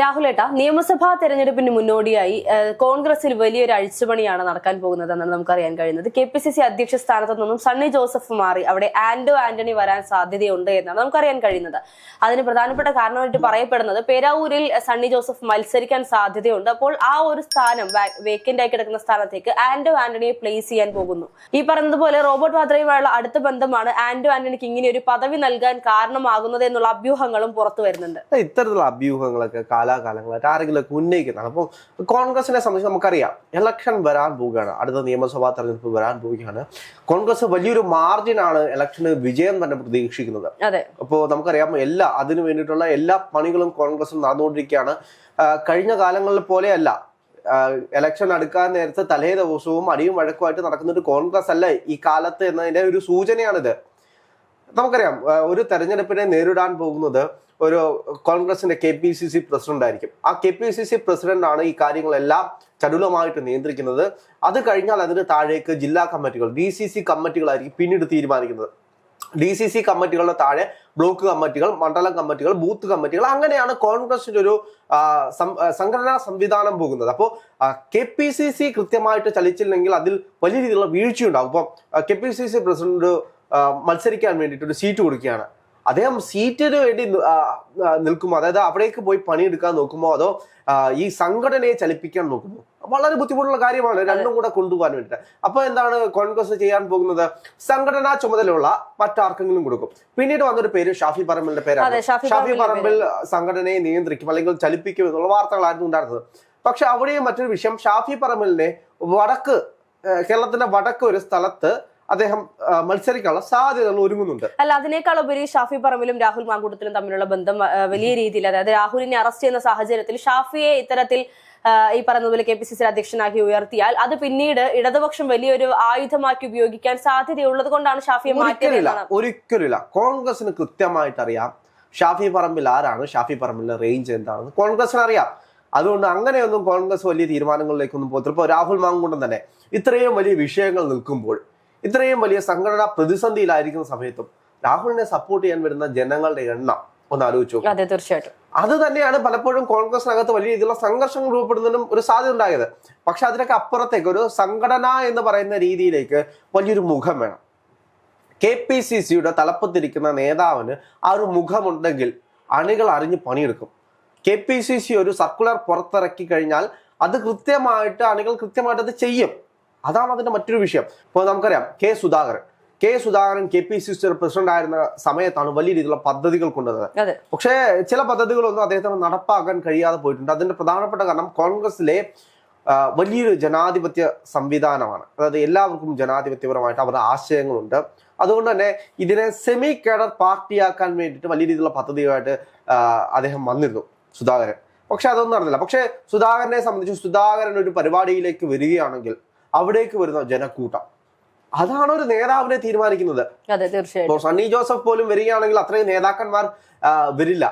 രാഹുലേട്ട നിയമസഭാ തെരഞ്ഞെടുപ്പിന് മുന്നോടിയായി കോൺഗ്രസിൽ വലിയൊരു അഴിച്ചുപണിയാണ് നടക്കാൻ പോകുന്നതെന്നാണ് നമുക്കറിയാൻ കഴിയുന്നത്. കെ പി സി സി അധ്യക്ഷ സ്ഥാനത്ത് നിന്നും സണ്ണി ജോസഫ് മാറി അവിടെ ആന്റോ ആന്റണി വരാൻ സാധ്യതയുണ്ട് എന്നാണ് നമുക്കറിയാൻ കഴിയുന്നത്. അതിന് പ്രധാനപ്പെട്ട കാരണമായിട്ട് പറയപ്പെടുന്നത് പേരാവൂരിൽ സണ്ണി ജോസഫ് മത്സരിക്കാൻ സാധ്യതയുണ്ട്. അപ്പോൾ ആ ഒരു സ്ഥാനം വേക്കന്റ് ആയി കിടക്കുന്ന സ്ഥാനത്തേക്ക് ആന്റോ ആന്റണിയെ പ്ലേസ് ചെയ്യാൻ പോകുന്നു. ഈ പറഞ്ഞതുപോലെ റോബർട്ട് വാദ്രയുമായുള്ള അടുത്ത ബന്ധമാണ് ആന്റോ ആന്റണിക്ക് ഇങ്ങനെ ഒരു പദവി നൽകാൻ കാരണമാകുന്നത് എന്നുള്ള അഭ്യൂഹങ്ങളും പുറത്തു വരുന്നുണ്ട്. ഇത്തരത്തിലുള്ള അഭ്യൂഹങ്ങളൊക്കെ കാലാകാലങ്ങളായിട്ട് ആരെങ്കിലുമൊക്കെ ഉന്നയിക്കുന്നതാണ്. അപ്പോൾ കോൺഗ്രസിനെ സംബന്ധിച്ച് നമുക്കറിയാം ഇലക്ഷൻ വരാൻ പോവുകയാണ്. അടുത്ത നിയമസഭാ തെരഞ്ഞെടുപ്പ് വരാൻ പോവുകയാണ്. കോൺഗ്രസ് വലിയൊരു മാർജിനാണ് ഇലക്ഷന് വിജയം തന്നെ പ്രതീക്ഷിക്കുന്നത്. അപ്പോൾ നമുക്കറിയാം എല്ലാ അതിനു വേണ്ടിയിട്ടുള്ള എല്ലാ പണികളും കോൺഗ്രസ് നടന്നുകൊണ്ടിരിക്കുകയാണ്. കഴിഞ്ഞ കാലങ്ങളിൽ പോലെയല്ല. ഇലക്ഷൻ അടുക്കാൻ നേരത്തെ തലേ ദിവസവും അടിയും വഴക്കുമായിട്ട് നടക്കുന്ന ഒരു കോൺഗ്രസ് അല്ല ഈ കാലത്ത് എന്നതിന്റെ ഒരു സൂചനയാണിത്. നമുക്കറിയാം ഒരു തെരഞ്ഞെടുപ്പിനെ നേരിടാൻ പോകുന്നത് ഒരു കോൺഗ്രസിന്റെ K P C C president ആയിരിക്കും. ആ K P C C president ആണ് ഈ കാര്യങ്ങളെല്ലാം ചടുലമായിട്ട് നിയന്ത്രിക്കുന്നത്. അത് കഴിഞ്ഞാൽ അതിന് താഴേക്ക് ജില്ലാ കമ്മിറ്റികൾ ഡി സി സി കമ്മിറ്റികളായിരിക്കും പിന്നീട് തീരുമാനിക്കുന്നത്. ഡി സി സി കമ്മിറ്റികളുടെ താഴെ ബ്ലോക്ക് കമ്മിറ്റികൾ മണ്ഡലം കമ്മിറ്റികൾ ബൂത്ത് കമ്മിറ്റികൾ അങ്ങനെയാണ് കോൺഗ്രസിന്റെ ഒരു സംഘടനാ സംവിധാനം പോകുന്നത്. അപ്പോൾ കെ പി സി സി കൃത്യമായിട്ട് ചലിച്ചില്ലെങ്കിൽ അതിൽ വലിയ രീതിയിലുള്ള വീഴ്ചയുണ്ടാകും അപ്പം K P C C president മത്സരിക്കാൻ വേണ്ടിയിട്ട് ഒരു സീറ്റ് കൊടുക്കുകയാണ്. അദ്ദേഹം സീറ്റിന് വേണ്ടി നിൽക്കുമോ? അതായത് അവിടേക്ക് പോയി പണിയെടുക്കാൻ നോക്കുമോ? അതോ ഈ സംഘടനയെ ചലിപ്പിക്കാൻ നോക്കുമോ? വളരെ ബുദ്ധിമുട്ടുള്ള കാര്യമാണ് രണ്ടും കൂടെ കൊണ്ടുപോകാൻ വേണ്ടിയിട്ട്. അപ്പൊ എന്താണ് കോൺഗ്രസ് ചെയ്യാൻ പോകുന്നത്? സംഘടനാ ചുമതലയുള്ള മറ്റാർക്കെങ്കിലും കൊടുക്കും. പിന്നീട് വന്നൊരു പേര് ഷാഫി പറമ്പിലിന്റെ പേരാണ്. ഷാഫി പറമ്പിൽ സംഘടനയെ നിയന്ത്രിക്കും അല്ലെങ്കിൽ ചലിപ്പിക്കും എന്നുള്ള വാർത്തകളായിരുന്നു ഉണ്ടായിരുന്നത്. പക്ഷെ അവിടെയും മറ്റൊരു വിഷയം ഷാഫി പറമ്പലിനെ വടക്ക് കേരളത്തിന്റെ വടക്ക് ഒരു സ്ഥലത്ത് അദ്ദേഹം മത്സരിക്കാനുള്ള സാധ്യതകൾ ഒരുങ്ങുന്നുണ്ട്. അല്ല അതിനേക്കാൾ ഉപരി ഷാഫി പറമ്പിലും രാഹുൽ മാങ്കൂട്ടത്തിലും തമ്മിലുള്ള ബന്ധം വലിയ രീതിയിൽ അതായത് രാഹുലിനെ അറസ്റ്റ് ചെയ്യുന്ന സാഹചര്യത്തിൽ ഷാഫിയെ ഇത്തരത്തിൽ ഈ പറഞ്ഞതുപോലെ കെ പി സി സി അധ്യക്ഷനാക്കി ഉയർത്തിയാൽ അത് പിന്നീട് ഇടതുപക്ഷം വലിയൊരു ആയുധമാക്കി ഉപയോഗിക്കാൻ സാധ്യതയുള്ളത് കൊണ്ടാണ് ഷാഫിയെ മാറ്റിയത് ഒരിക്കലില്ല എന്നാണ്. കോൺഗ്രസിന് കൃത്യമായിട്ട് അറിയാം ഷാഫി പറമ്പിൽ ആരാണ് ഷാഫി പറമ്പിലെ റേഞ്ച് എന്താണെന്ന് കോൺഗ്രസിന് അറിയാം അതുകൊണ്ട് അങ്ങനെയൊന്നും കോൺഗ്രസ് വലിയ തീരുമാനങ്ങളിലേക്കൊന്നും പോകത്തില്ല. ഇപ്പോൾ രാഹുൽ മാങ്കൂട്ടം തന്നെ ഇത്രയും വലിയ വിഷയങ്ങൾ നിൽക്കുമ്പോൾ ഇത്രയും വലിയ സംഘടന പ്രതിസന്ധിയിലായിരിക്കുന്ന സമയത്തും രാഹുലിനെ സപ്പോർട്ട് ചെയ്യാൻ വരുന്ന ജനങ്ങളുടെ എണ്ണം ഒന്ന് ആലോചിച്ചു അതെ തീർച്ചയായിട്ടും. അത് തന്നെയാണ് പലപ്പോഴും കോൺഗ്രസിനകത്ത് വലിയ രീതിയിലുള്ള സംഘർഷങ്ങൾ രൂപപ്പെടുന്നതിനും ഒരു സാധ്യത ഉണ്ടായത്. പക്ഷെ അതിനൊക്കെ അപ്പുറത്തേക്ക് ഒരു സംഘടന എന്ന് പറയുന്ന രീതിയിലേക്ക് വലിയൊരു മുഖം വേണം. കെ പി സി സിയുടെ തലപ്പത്തിരിക്കുന്ന നേതാവിന് ആ ഒരു മുഖമുണ്ടെങ്കിൽ അണികൾ അറിഞ്ഞ് പണിയെടുക്കും. കെ പി സി സി ഒരു സർക്കുലർ പുറത്തിറക്കി കഴിഞ്ഞാൽ അത് കൃത്യമായിട്ട് അണികൾ കൃത്യമായിട്ട് അത് ചെയ്യും. അതാണ് അതിന്റെ മറ്റൊരു വിഷയം. ഇപ്പോൾ നമുക്കറിയാം K Sudhakaran. K Sudhakaran K P C C president ആയിരുന്ന സമയത്താണ് വലിയ രീതിയിലുള്ള പദ്ധതികൾ കൊണ്ടുവന്നത്. പക്ഷേ ചില പദ്ധതികളൊന്നും അദ്ദേഹത്തിന് നടപ്പാക്കാൻ കഴിയാതെ പോയിട്ടുണ്ട്. അതിന്റെ പ്രധാനപ്പെട്ട കാരണം കോൺഗ്രസിലെ വലിയൊരു ജനാധിപത്യ സംവിധാനമാണ്. അതായത് എല്ലാവർക്കും ജനാധിപത്യപരമായിട്ട് അവരുടെ ആശയങ്ങളുണ്ട്. അതുകൊണ്ട് തന്നെ ഇതിനെ സെമി കേഡർ പാർട്ടിയാക്കാൻ വേണ്ടിയിട്ട് വലിയ രീതിയിലുള്ള പദ്ധതിയായിട്ട് അദ്ദേഹം വന്നിരുന്നു സുധാകരൻ. പക്ഷെ അതൊന്നും നടന്നില്ല. പക്ഷേ സുധാകരനെ സംബന്ധിച്ച് സുധാകരൻ ഒരു പരിപാടിയിലേക്ക് വരികയാണെങ്കിൽ അവിടേക്ക് വരുന്ന ജനക്കൂട്ടം. അതാണ് ഒരു നേതാവിനെ തീരുമാനിക്കുന്നത്. സണ്ണി ജോസഫ് പോലും വരികയാണെങ്കിൽ അത്രയും നേതാക്കന്മാർ വരില്ല.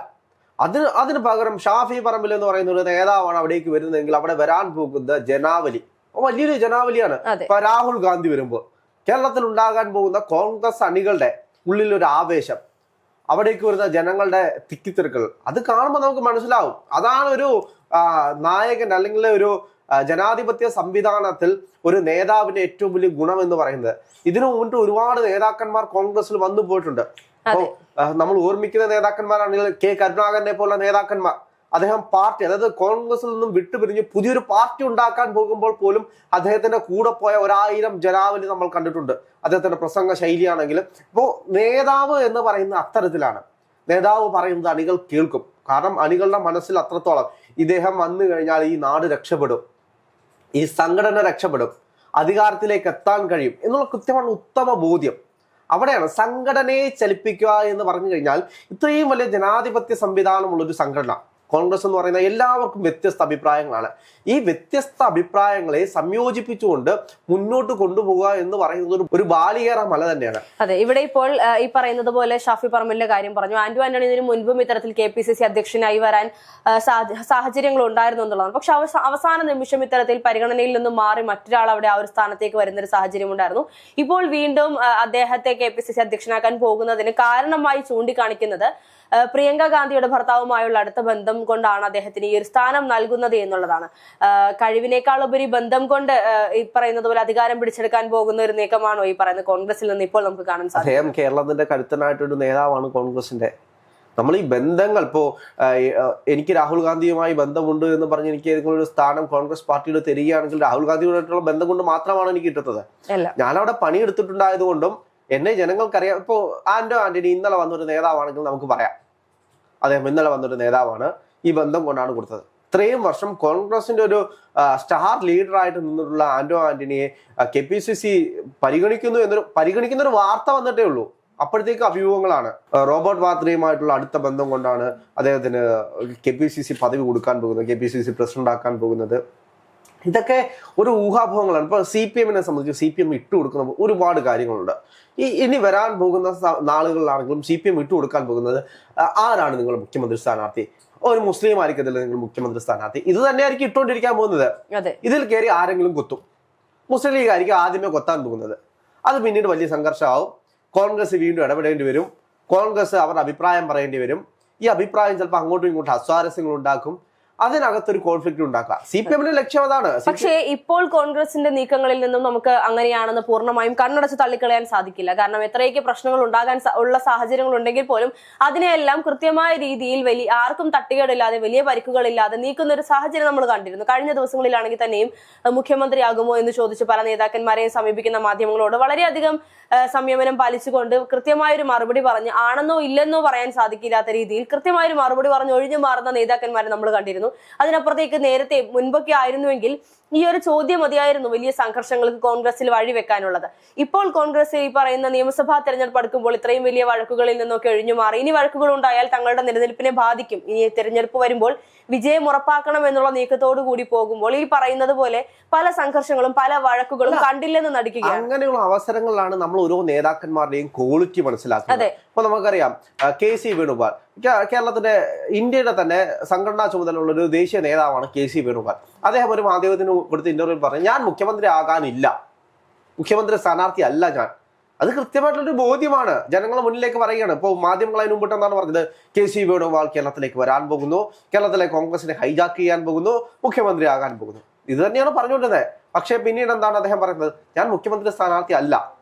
അതിന് അതിന് പകരം ഷാഫി പറമ്പിൽ എന്ന് പറയുന്ന ഒരു നേതാവാണ് അവിടേക്ക് വരുന്നതെങ്കിൽ അവിടെ വരാൻ പോകുന്ന ജനാവലി. വലിയൊരു ജനാവലിയാണ്. ഇപ്പൊ രാഹുൽ ഗാന്ധി വരുമ്പോൾ കേരളത്തിൽ ഉണ്ടാകാൻ പോകുന്ന കോൺഗ്രസ് അണികളുടെ ഉള്ളിൽ ഒരു ആവേശം. അവിടേക്ക് വരുന്ന ജനങ്ങളുടെ തിക്കിത്തിരക്കൾ. അത് കാണുമ്പോൾ നമുക്ക് മനസ്സിലാവും. അതാണ് ഒരു നായകൻ അല്ലെങ്കിൽ ഒരു ജനാധിപത്യ സംവിധാനത്തിൽ ഒരു നേതാവിന്റെ ഏറ്റവും വലിയ ഗുണം എന്ന് പറയുന്നത്. ഇതിനു മുൻപ് ഒരുപാട് നേതാക്കന്മാർ കോൺഗ്രസിൽ വന്നു പോയിട്ടുണ്ട്. അപ്പോ നമ്മൾ ഓർമ്മിക്കുന്ന നേതാക്കന്മാരാണെങ്കിൽ കെ. കരുണാകരനെ പോലുള്ള നേതാക്കന്മാർ. അദ്ദേഹം പാർട്ടി അതായത് കോൺഗ്രസിൽ നിന്നും വിട്ടുപിരിഞ്ഞ് പുതിയൊരു പാർട്ടി ഉണ്ടാക്കാൻ പോകുമ്പോൾ പോലും അദ്ദേഹത്തിന്റെ കൂടെ പോയ ഒരായിരം ജനാവലി നമ്മൾ കണ്ടിട്ടുണ്ട്. അദ്ദേഹത്തിന്റെ പ്രസംഗ ശൈലിയാണെങ്കിലും. ഇപ്പോൾ നേതാവ് എന്ന് പറയുന്ന അത്തരത്തിലാണ്. നേതാവ് പറയുന്നത് അണികൾ കേൾക്കും. കാരണം അണികളുടെ മനസ്സിൽ അത്രത്തോളം ഇദ്ദേഹം വന്നു കഴിഞ്ഞാൽ ഈ നാട് രക്ഷപ്പെടും. ഈ സംഘടന രക്ഷപ്പെടും അധികാരത്തിലേക്ക് എത്താൻ കഴിയും എന്നുള്ള കൃത്യമാണ് ഉത്തമ ബോധ്യം. അവിടെയാണ് സംഘടനയെ ചലിപ്പിക്കുക എന്ന് പറഞ്ഞു കഴിഞ്ഞാൽ ഇത്രയും വലിയ ജനാധിപത്യ സംവിധാനമുള്ള ഒരു സംഘടന. കോൺഗ്രസ് എന്ന് പറയുന്ന എല്ലാവർക്കും വ്യത്യസ്ത അഭിപ്രായങ്ങളാണ്. ഈ വ്യത്യസ്ത അഭിപ്രായങ്ങളെ സംയോജിപ്പിച്ചുകൊണ്ട് മുന്നോട്ട് കൊണ്ടുപോകുക എന്ന് പറയുന്നത് ഒരു- ബാലികേറ മല തന്നെയാണ്. അതെ ഇവിടെ ഇപ്പോൾ ഈ പറയുന്നത് പോലെ ഷാഫി പറമ്പലിന്റെ കാര്യം പറഞ്ഞു. ആന്റു ആന്റണി ഇതിനു മുൻപും ഇത്തരത്തിൽ കെ പി സി സി അധ്യക്ഷനായി വരാൻ സാഹചര്യങ്ങൾ ഉണ്ടായിരുന്നു എന്നുള്ളതാണ്. പക്ഷെ അവസാന നിമിഷം ഇത്തരത്തിൽ പരിഗണനയിൽ നിന്ന് മാറി മറ്റൊരാൾ അവിടെ ആ ഒരു സ്ഥാനത്തേക്ക് വരുന്ന ഒരു സാഹചര്യം ഉണ്ടായിരുന്നു. ഇപ്പോൾ വീണ്ടും അദ്ദേഹത്തെ കെ പി സി സി അധ്യക്ഷനാക്കാൻ പോകുന്നതിന് കാരണമായി ചൂണ്ടിക്കാണിക്കുന്നത് പ്രിയങ്ക ഗാന്ധിയുടെ ഭർത്താവുമായുള്ള അടുത്ത ബന്ധം കൊണ്ടാണ് അദ്ദേഹത്തിന് ഈ ഒരു സ്ഥാനം നൽകുന്നത് എന്നുള്ളതാണ്. കഴിവിനേക്കാൾ ഉപരി ബന്ധം കൊണ്ട് ഈ പറയുന്നത് പോലെ അധികാരം പിടിച്ചെടുക്കാൻ പോകുന്ന ഒരു നീക്കമാണോ ഈ പറയുന്ന കോൺഗ്രസിൽ നിന്ന് ഇപ്പോൾ നമുക്ക് കാണാൻ സാധിക്കും അദ്ദേഹം കേരളത്തിന്റെ കരുത്തനായിട്ടൊരു നേതാവാണ് കോൺഗ്രസിന്റെ. നമ്മൾ ഈ ബന്ധങ്ങൾ ഇപ്പോ എനിക്ക് രാഹുൽ ഗാന്ധിയുമായി ബന്ധമുണ്ട് എന്ന് പറഞ്ഞ് എനിക്ക് ഏതെങ്കിലും ഒരു സ്ഥാനം കോൺഗ്രസ് പാർട്ടിയിൽ തരികയാണെങ്കിൽ രാഹുൽ ഗാന്ധിയുമായിട്ടുള്ള ബന്ധം കൊണ്ട് മാത്രമാണ് എനിക്ക് കിട്ടുന്നത്. ഞാനവിടെ പണിയെടുത്തിട്ടുണ്ടായത് കൊണ്ടും എന്നെ ജനങ്ങൾക്കറിയാം. ഇപ്പോൾ ആന്റോ ആന്റണി ഇന്നലെ വന്നൊരു നേതാവാണെങ്കിൽ നമുക്ക് പറയാം. അദ്ദേഹം ഇന്നലെ വന്നൊരു നേതാവാണ് ഈ ബന്ധം കൊണ്ടാണ് കൊടുത്തത്. ഇത്രയും വർഷം കോൺഗ്രസിന്റെ ഒരു സ്റ്റാർ ലീഡറായിട്ട് നിന്നിട്ടുള്ള ആന്റോ ആന്റണിയെ കെ പി സി സി പരിഗണിക്കുന്നു എന്നൊരു പരിഗണിക്കുന്ന ഒരു വാർത്ത വന്നിട്ടേ ഉള്ളൂ. അപ്പോഴത്തേക്ക് അഭിമുഖങ്ങളാണ്. റോബർട്ട് വാദ്രയുമായിട്ടുള്ള അടുത്ത ബന്ധം കൊണ്ടാണ് അദ്ദേഹത്തിന് കെ പി സി സി പദവി കൊടുക്കാൻ പോകുന്നത് K P C C president ആക്കാൻ പോകുന്നത്. ഇതൊക്കെ ഒരു ഊഹാഭോഹങ്ങളാണ്. ഇപ്പൊ സി പി എമ്മിനെ സംബന്ധിച്ച് സി പി എം ഇട്ടു കൊടുക്കുന്ന ഒരുപാട് കാര്യങ്ങളുണ്ട്. ഈ ഇനി വരാൻ പോകുന്ന നാളുകളിലാണെങ്കിലും സി പി എം ഇട്ടു കൊടുക്കാൻ പോകുന്നത് ആരാണ് നിങ്ങൾ മുഖ്യമന്ത്രി സ്ഥാനാർത്ഥി? ഒരു മുസ്ലിം ആയിരിക്കത്തില്ല നിങ്ങൾ മുഖ്യമന്ത്രി സ്ഥാനാർത്ഥി. ഇത് തന്നെയായിരിക്കും ഇട്ടുകൊണ്ടിരിക്കാൻ പോകുന്നത്. ഇതിൽ കയറി ആരെങ്കിലും കൊത്തും. മുസ്ലിം ലീഗ് ആയിരിക്കും ആദ്യമേ കൊത്താൻ പോകുന്നത്. അത് പിന്നീട് വലിയ സംഘർഷമാവും. കോൺഗ്രസ് വീണ്ടും ഇടപെടേണ്ടി വരും. കോൺഗ്രസ് അവരുടെ അഭിപ്രായം പറയേണ്ടി വരും. ഈ അഭിപ്രായം ചിലപ്പോൾ അങ്ങോട്ടും ഇങ്ങോട്ടും അസ്വാരസ്യങ്ങൾ ഉണ്ടാക്കും. അതിനകത്തൊരു കോൺഫ്ലിക്ട് ഉണ്ടാക്കാം. സി പി എമ്മിന്റെ ലക്ഷ്യം അതാണ്. പക്ഷേ ഇപ്പോൾ കോൺഗ്രസിന്റെ നീക്കങ്ങളിൽ നിന്നും നമുക്ക് അങ്ങനെയാണെന്ന് പൂർണമായും കണ്ണടച്ച് തള്ളിക്കളയാൻ സാധിക്കില്ല. കാരണം എത്രയൊക്കെ പ്രശ്നങ്ങൾ ഉണ്ടാകാൻ ഉള്ള സാഹചര്യങ്ങൾ ഉണ്ടെങ്കിൽ പോലും അതിനെയെല്ലാം കൃത്യമായ രീതിയിൽ വലിയ ആർക്കും തട്ടികേടില്ലാതെ വലിയ പരിക്കുകളില്ലാതെ നീക്കുന്ന ഒരു സാഹചര്യം നമ്മൾ കണ്ടിരുന്നു. കഴിഞ്ഞ ദിവസങ്ങളിലാണെങ്കിൽ തന്നെയും മുഖ്യമന്ത്രിയാകുമോ എന്ന് ചോദിച്ച് പല നേതാക്കന്മാരെയും സമീപിക്കുന്ന മാധ്യമങ്ങളോട് വളരെയധികം സംയമനം പാലിച്ചുകൊണ്ട് കൃത്യമായ ഒരു മറുപടി പറഞ്ഞ് ആണെന്നോ ഇല്ലെന്നോ പറയാൻ സാധിക്കില്ലാത്ത രീതിയിൽ കൃത്യമായ ഒരു മറുപടി പറഞ്ഞ് ഒഴിഞ്ഞു മാറുന്ന നേതാക്കന്മാരെ നമ്മൾ കണ്ടിരുന്നു. അതിനപ്പുറത്തേക്ക് നേരത്തെ മുൻപൊക്കെ ആയിരുന്നുവെങ്കിൽ ഈ ഒരു ചോദ്യം മതിയായിരുന്നു വലിയ സംഘർഷങ്ങൾക്ക് കോൺഗ്രസിൽ വഴിവെക്കാനുള്ളത്. ഇപ്പോൾ കോൺഗ്രസ് ഈ പറയുന്ന നിയമസഭാ തെരഞ്ഞെടുപ്പ് അടുക്കുമ്പോൾ ഇത്രയും വലിയ വഴക്കുകളിൽ നിന്നൊക്കെ ഒഴിഞ്ഞു മാറി. ഇനി വഴക്കുകൾ ഉണ്ടായാൽ തങ്ങളുടെ നിലനിൽപ്പിനെ ബാധിക്കും. ഇനി തെരഞ്ഞെടുപ്പ് വരുമ്പോൾ വിജയം ഉറപ്പാക്കണം എന്നുള്ള നീക്കത്തോടു കൂടി പോകുമ്പോൾ ഈ പറയുന്നത് പോലെ പല സംഘർഷങ്ങളും പല വഴക്കുകളും കണ്ടില്ലെന്ന് നടിക്കുക അങ്ങനെയുള്ള അവസരങ്ങളിലാണ് നമ്മൾ ഓരോ നേതാക്കന്മാരുടെയും ക്വാളിറ്റി മനസ്സിലാക്കുന്നത്. അതെ. ഇപ്പൊ നമുക്കറിയാം കെ സി വേണുഗോപാൽ. കേരളത്തിന്റെ ഇന്ത്യയുടെ തന്നെ സംഘടനാ ചുമതലയുള്ള ഒരു ദേശീയ നേതാവാണ് കെ സി വേണുഗോപാൽ. അദ്ദേഹം ഒരു മാധ്യമത്തിന് കൊടുത്ത ഇന്റർവ്യൂവിൽ പറഞ്ഞു ഞാൻ മുഖ്യമന്ത്രി ആകാനില്ല. മുഖ്യമന്ത്രി സ്ഥാനാർത്ഥി അല്ല ഞാൻ. അത് കൃത്യമായിട്ടുള്ളൊരു ബോധ്യമാണ്. ജനങ്ങളെ മുന്നിലേക്ക് പറയുകയാണ്. ഇപ്പോൾ മാധ്യമങ്ങൾ അതിന് മുമ്പിട്ട് എന്താണ് പറഞ്ഞത്? കെ സി വേണുഗോപാൽ കേരളത്തിലേക്ക് വരാൻ പോകുന്നു. കേരളത്തിലെ കോൺഗ്രസിനെ ഹൈജാക്ക് ചെയ്യാൻ പോകുന്നു. മുഖ്യമന്ത്രി ആകാൻ പോകുന്നു. ഇത് തന്നെയാണ് പറഞ്ഞുകൊണ്ടിരുന്നത്. പക്ഷേ പിന്നീട് എന്താണ് അദ്ദേഹം പറയുന്നത്? ഞാൻ മുഖ്യമന്ത്രി സ്ഥാനാർത്ഥി അല്ല.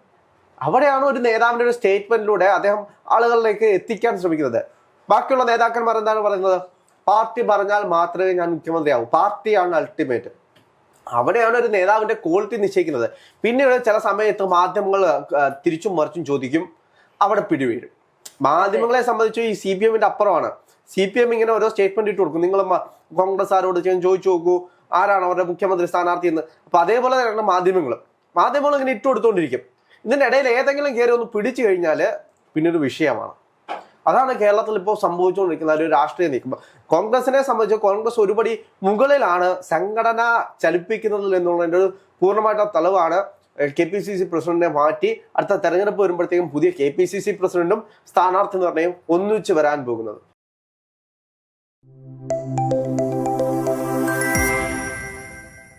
അവിടെയാണ് ഒരു നേതാവിന്റെ ഒരു സ്റ്റേറ്റ്മെന്റിലൂടെ അദ്ദേഹം ആളുകളിലേക്ക് എത്തിക്കാൻ ശ്രമിക്കുന്നത്. ബാക്കിയുള്ള നേതാക്കന്മാർ എന്താണ് പറയുന്നത്? പാർട്ടി പറഞ്ഞാൽ മാത്രമേ ഞാൻ മുഖ്യമന്ത്രിയാവൂ. പാർട്ടിയാണ് അൾട്ടിമേറ്റ് അവിടെയാണ് ഒരു നേതാവിന്റെ ക്വാളിറ്റി നിശ്ചയിക്കുന്നത്. പിന്നീട് ചില സമയത്ത് മാധ്യമങ്ങൾ തിരിച്ചും മറിച്ചും ചോദിക്കും. അവിടെ പിടിവീഴും. മാധ്യമങ്ങളെ സംബന്ധിച്ച് ഈ സി പി എമ്മിന്റെ അപ്പുറമാണ്. സി പി എം ഇങ്ങനെ ഓരോ സ്റ്റേറ്റ്മെന്റ് ഇട്ട് കൊടുക്കും. നിങ്ങൾ കോൺഗ്രസ്സുകാരോട് ചെയ്യാൻ ചോദിച്ചു നോക്കൂ. ആരാണ് അവരുടെ മുഖ്യമന്ത്രി സ്ഥാനാർത്ഥി എന്ന്. അപ്പൊ അതേപോലെ തന്നെയാണ് മാധ്യമങ്ങൾ മാധ്യമങ്ങൾ ഇങ്ങനെ ഇട്ട് കൊടുത്തുകൊണ്ടിരിക്കും ഇതിന്റെ ഇടയിൽ ഏതെങ്കിലും കയറി ഒന്ന് പിടിച്ചു കഴിഞ്ഞാൽ പിന്നൊരു വിഷയമാണ്. അതാണ് കേരളത്തിൽ ഇപ്പോൾ സംഭവിച്ചുകൊണ്ടിരിക്കുന്ന ഒരു രാഷ്ട്രീയ നീക്കം. കോൺഗ്രസിനെ സംബന്ധിച്ച് കോൺഗ്രസ് ഒരുപടി മുകളിലാണ് സംഘടന ചലിപ്പിക്കുന്നതിൽ എന്നുള്ളതിന്റെ ഒരു പൂർണമായിട്ടുള്ള തെളിവാണ്. കെ പി സി സി പ്രസിഡന്റിനെ മാറ്റി അടുത്ത തെരഞ്ഞെടുപ്പ് വരുമ്പോഴത്തേക്കും പുതിയ കെ പി സി സി പ്രസിഡന്റും സ്ഥാനാർത്ഥി നിർണയം ഒന്നിച്ച് വരാൻ പോകുന്നത്.